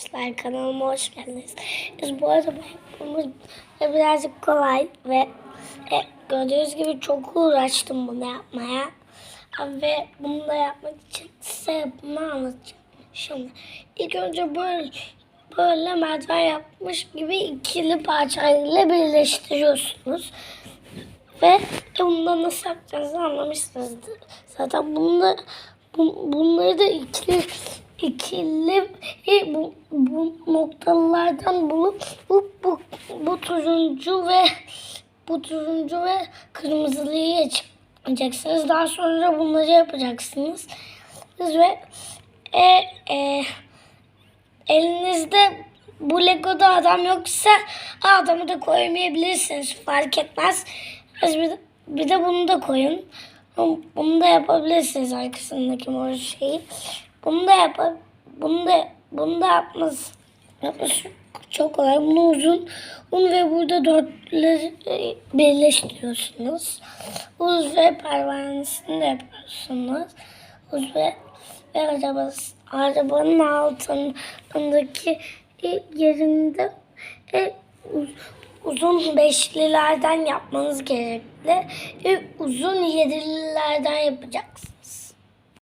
arkadaşlar kanalıma hoş geldiniz. Biz bu arada yapmamız birazcık kolay ve e, gördüğünüz gibi çok uğraştım bunu yapmaya. Ve bunu da yapmak için size yapımı anlatacağım. Şimdi ilk önce böyle böyle merdiven yapmış gibi ikili parçayla birleştiriyorsunuz. Ve bunu nasıl yapacağınızı anlamışsınızdır. Zaten bunlar, bu, bunları da ikili ikili bu, bu noktalardan bulup bu, bu, bu turuncu ve bu turuncu ve kırmızılıyı yapacaksınız. Daha sonra bunları yapacaksınız. Ve e, e, elinizde bu Lego'da adam yoksa adamı da koymayabilirsiniz. Fark etmez. Bir de, bir de bunu da koyun. Bunu da yapabilirsiniz arkasındaki mor şeyi. Bunu da yap bunu da bunu da yapması yapması çok kolay. Bunu uzun un ve burada dörtleri e, birleştiriyorsunuz. Uz ve pervanesini de yapıyorsunuz. Uz ve, ve arabası, arabanın altındaki e, yerinde e, uz- uzun beşlilerden yapmanız gerekli. E, uzun yedililerden yapacaksınız.